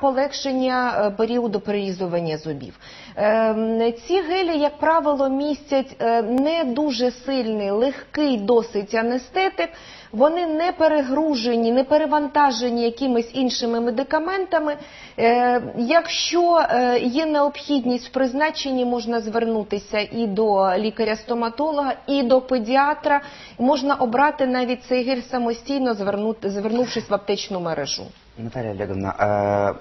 полегшення е, періоду прирізування зубів. Ем, Ці гелі, як правило, містять е, не дуже сильний, легкий досить анестетик. Вони не перегружені, не перевантажені якимись іншими медикаментами. Е, Якщо є необхідність в призначенні, можна звернутися і до лікаря-стоматолога, і до педіатра. Можна обрати навіть цей гель самостійно, звернувшись в аптечну мережу. Наталья Олеговна,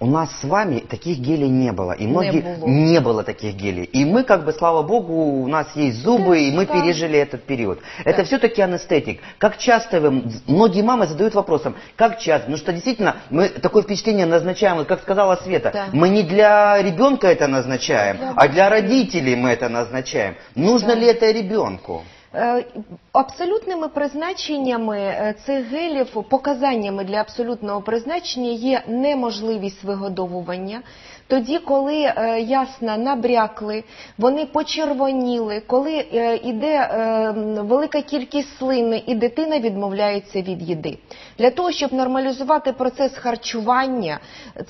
у нас с вами таких гелей не было. И Не многие было. не было таких гелей. И мы, как бы, слава богу, у нас есть зубы, Да, и мы да. пережили этот период. Это Да. все-таки анестетик. Как часто вы, многие мамы задают вопросом, как часто? Потому что действительно мы такое впечатление назначаем, вот как сказала Света, Да. мы не для ребенка это назначаем, Да, а для родителей мы это назначаем. Нужно Да. ли это ребенку? Е, Абсолютними призначеннями е, цих гелів, показаннями для абсолютного призначення є неможливість вигодовування. Тоді, коли е, ясна набрякли, вони почервоніли, коли е, іде е, велика кількість слини і дитина відмовляється від їди. Для того, щоб нормалізувати процес харчування,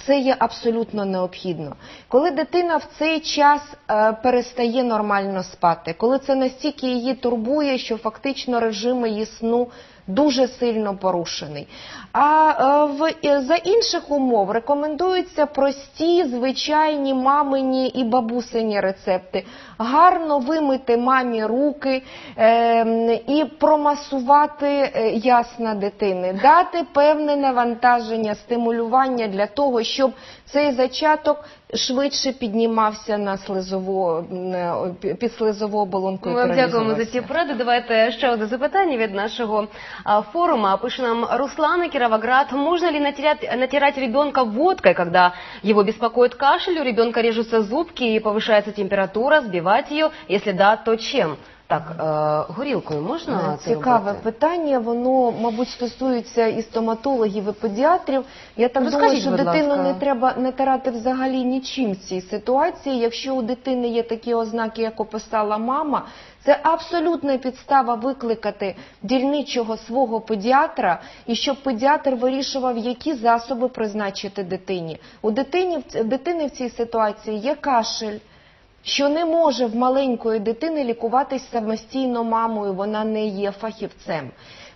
це є абсолютно необхідно. Коли дитина в цей час е, перестає нормально спати, коли це настільки її турбує, що фактично режим її сну дуже сильно порушений. А е, в, за інших умов рекомендуються прості, звичайні мамині і бабусині рецепти. Гарно вимити мамі руки е, і промасувати е, ясна дитини, дати певне навантаження, стимулювання для того, щоб цей зачаток швидше піднімався на слизову, під слизову оболонку. Ми вам дякуємо за ці поради. Давайте ще одне запитання від нашого форума. Пише нам Руслана Кировоград. Можно ли натирать, натирать ребенка водкой, когда его беспокоит кашель, у ребенка режутся зубки и повышается температура, сбивать ее? Если да, то чем? Так, е, горілкою можна це Цікаве робити? питання, воно, мабуть, стосується і стоматологів, і педіатрів. Я так думаю, що дитину ласка. не треба натирати взагалі нічим в цій ситуації. Якщо у дитини є такі ознаки, як описала мама, це абсолютна підстава викликати дільничого свого педіатра, і щоб педіатр вирішував, які засоби призначити дитині. У дитині дитини в цій ситуації є кашель що не може в маленької дитини лікуватись самостійно мамою, вона не є фахівцем.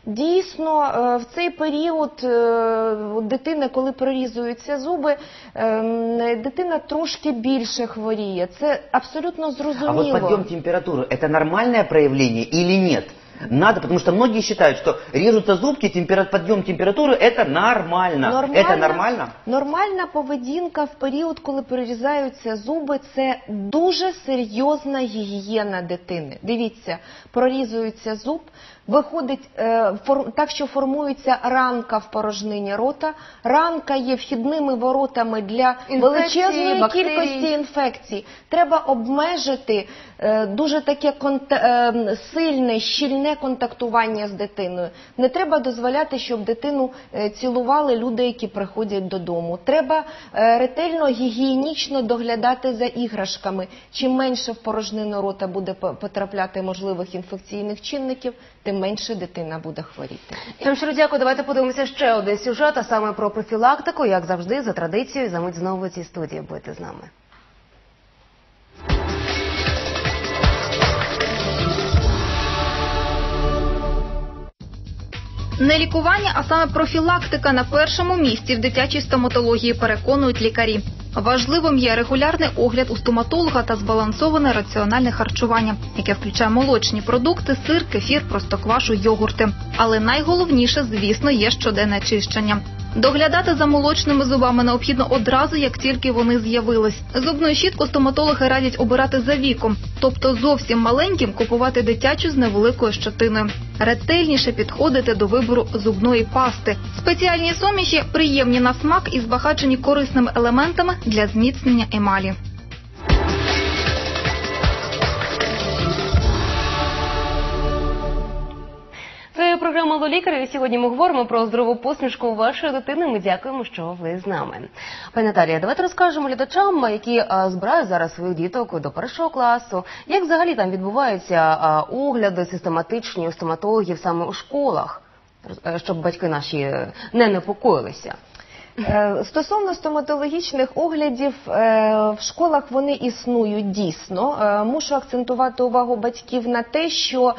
Дійсно, е, в цей період е, у дитини, коли прорізуються зуби, е, дитина трошки більше хворіє. Це абсолютно А зрозуміло. вот подъем температуры, это нормальное проявление или нет? Надо, потому что многие считают, что режутся зубки, темпера- подъем температуры это нормально. Это нормально? Нормальна поведінка в період, коли перерізаються зуби, це дуже серйозна гігієна дитини. Дивіться, прорізується зуб, виходить е, фор- так, що формується ранка в порожнині рота. Ранка є вхідними воротами для Інфекції, величезної бактерій. кількості інфекцій. Треба обмежити е, дуже таке е, сильне, щільне контактування з дитиною. Не треба дозволяти, щоб дитину е, цілували люди, які приходять додому. Треба е, ретельно гігієнічно доглядати за іграшками. Чим менше в порожнину рота буде по- потрапляти можливих інфекційних чинників, тим менше дитина буде хворіти. Я вам щиро дякую. Давайте подивимося ще один сюжет, а саме про профілактику, як завжди, за традицією. За мить знову в цій студії будете з нами. Не лікування, а саме профілактика на першому місці в дитячій стоматології переконують лікарі. Важливим є регулярний огляд у стоматолога та збалансоване раціональне харчування, яке включає молочні продукти, сир, кефір, простоквашу, йогурти. Але найголовніше, звісно, є щоденне чищення. Доглядати за молочними зубами необхідно одразу, як тільки вони з'явились. Зубну щітку стоматологи радять обирати за віком, тобто зовсім маленьким купувати дитячу з невеликою щетиною. Ретельніше підходити до вибору зубної пасти. Спеціальні суміші приємні на смак і збагачені корисними елементами для зміцнення емалі. Програма «Лолікар» і сьогодні ми говоримо про здорову посмішку вашої дитини. Ми дякуємо, що ви з нами. Пані Наталія, давайте розкажемо глядачам, які збирають зараз своїх діток до першого класу. Як взагалі там відбуваються огляди систематичні у стоматологів саме у школах, е, щоб батьки наші е, не непокоїлися. Е, Стосовно стоматологічних оглядів, е, в школах вони існують дійсно. Е, Мушу акцентувати увагу батьків на те, що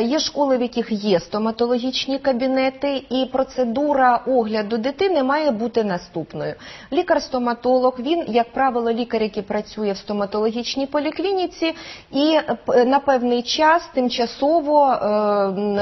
є школи, в яких є стоматологічні кабінети, і процедура огляду дитини має бути наступною. Лікар-стоматолог, він, як правило, лікар, який працює в стоматологічній поліклініці, і на певний час тимчасово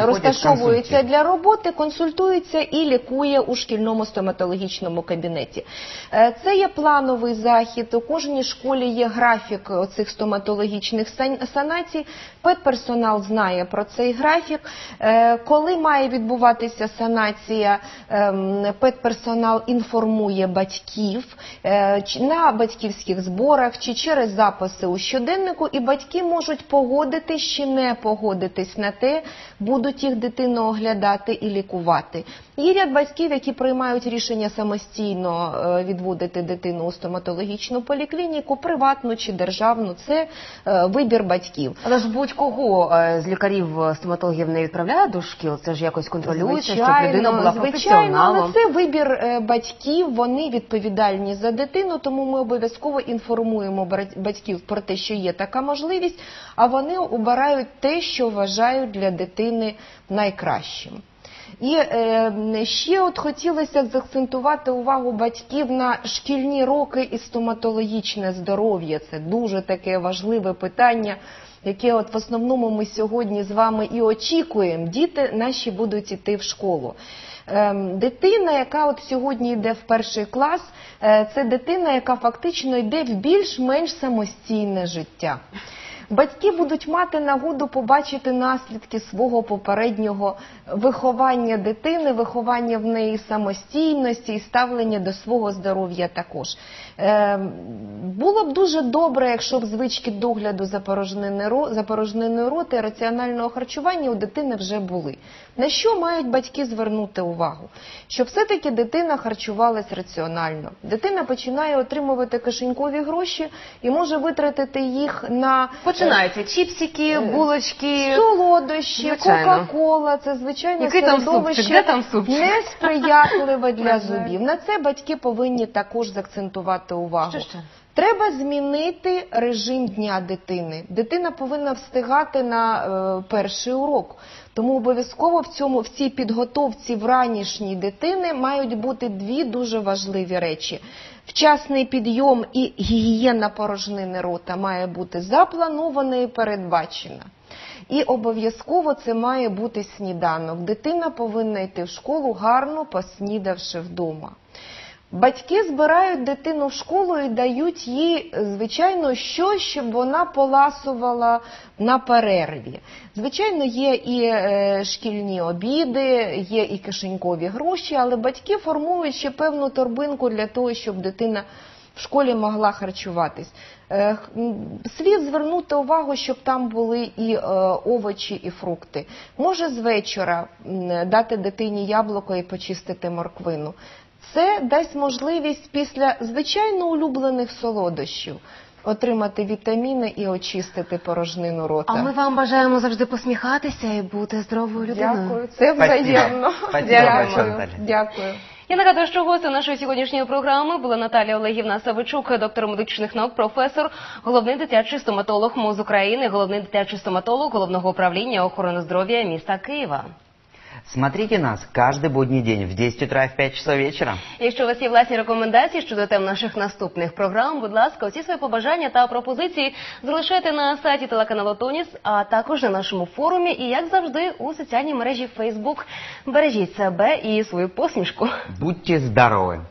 розташовується для роботи, консультується і лікує у шкільному стоматологічному кабінеті. Е, Це є плановий захід. У кожній школі є графік оцих стоматологічних санацій. Педперсонал знає про цей графік. Е, Коли має відбуватися санація, ем, педперсонал інформує батьків е, на батьківських зборах чи через записи у щоденнику, і батьки можуть погодитись чи не погодитись на те, будуть їх дитину оглядати і лікувати. Є ряд батьків, які приймають рішення самостійно е, відводити дитину у стоматологічну поліклініку, приватну чи державну. Це е, вибір батьків. Але ж будь-кого е, з лікарів стоматологів не відправляють до шкіл, це ж якось контролюється, щоб людина була звичайно, але це вибір батьків. Вони відповідальні за дитину, тому ми обов'язково інформуємо батьків про те, що є така можливість, а вони обирають те, що вважають для дитини найкращим. І е, ще от хотілося заакцентувати увагу батьків на шкільні роки і стоматологічне здоров'я. Це дуже таке важливе питання, яке от в основному ми сьогодні з вами і очікуємо. Діти наші будуть іти в школу. Ем, Дитина, яка от сьогодні йде в перший клас, е, це дитина, яка фактично йде в більш-менш самостійне життя. Батьки будуть мати нагоду побачити наслідки свого попереднього виховання дитини, виховання в неї самостійності і ставлення до свого здоров'я також. Е, було б дуже добре, якщо б звички догляду за порожниною роти раціонального харчування у дитини вже були. На що мають батьки звернути увагу? Щоб все-таки дитина харчувалась раціонально. Дитина починає отримувати кишенькові гроші і може витратити їх на Починаються чіпсики, булочки. солодощі, Звичайно. кока-кола. Це звичайне Який там середовище супчик? Де там супчик? несприятливе для зубів. На це батьки повинні також закцентувати увагу. Що ще? Треба змінити режим дня дитини. Дитина повинна встигати на е, перший урок. Тому обов'язково в цьому в цій підготовці вранішній дитини мають бути дві дуже важливі речі. Вчасний підйом і гігієна порожнини рота має бути запланована і передбачена. І обов'язково це має бути сніданок. Дитина повинна йти в школу гарно поснідавши вдома. Батьки збирають дитину в школу і дають їй, звичайно, щось, щоб вона поласувала на перерві. Звичайно, є і е, шкільні обіди, є і кишенькові гроші, але батьки формують ще певну торбинку для того, щоб дитина в школі могла харчуватись. Е, Слід звернути увагу, щоб там були і е, овочі, і фрукти. Може з вечора дати дитині яблуко і почистити морквину. Це дасть можливість після звичайно улюблених солодощів отримати вітаміни і очистити порожнину рота. А ми вам бажаємо завжди посміхатися і бути здоровою людиною. Дякую, це взаємно. Дякую. Дякую. Я нагадую, що гостем нашої сьогоднішньої програми була Наталія Олегівна Савичук, доктор медичних наук, професор, головний дитячий стоматолог МОЗ України, головний дитячий стоматолог головного управління охорони здоров'я міста Києва. Смотрите нас каждый будний день в 10 утра и в 5 часов вечера. Якщо у вас є власні рекомендації щодо тем наших наступних програм, будь ласка, усі свої побажання та пропозиції залишайте на сайті телеканалу Тоніс, а також на нашому форумі і, як завжди, у соціальній мережі Facebook. Бережіть себе і свою посмішку. Будьте ж.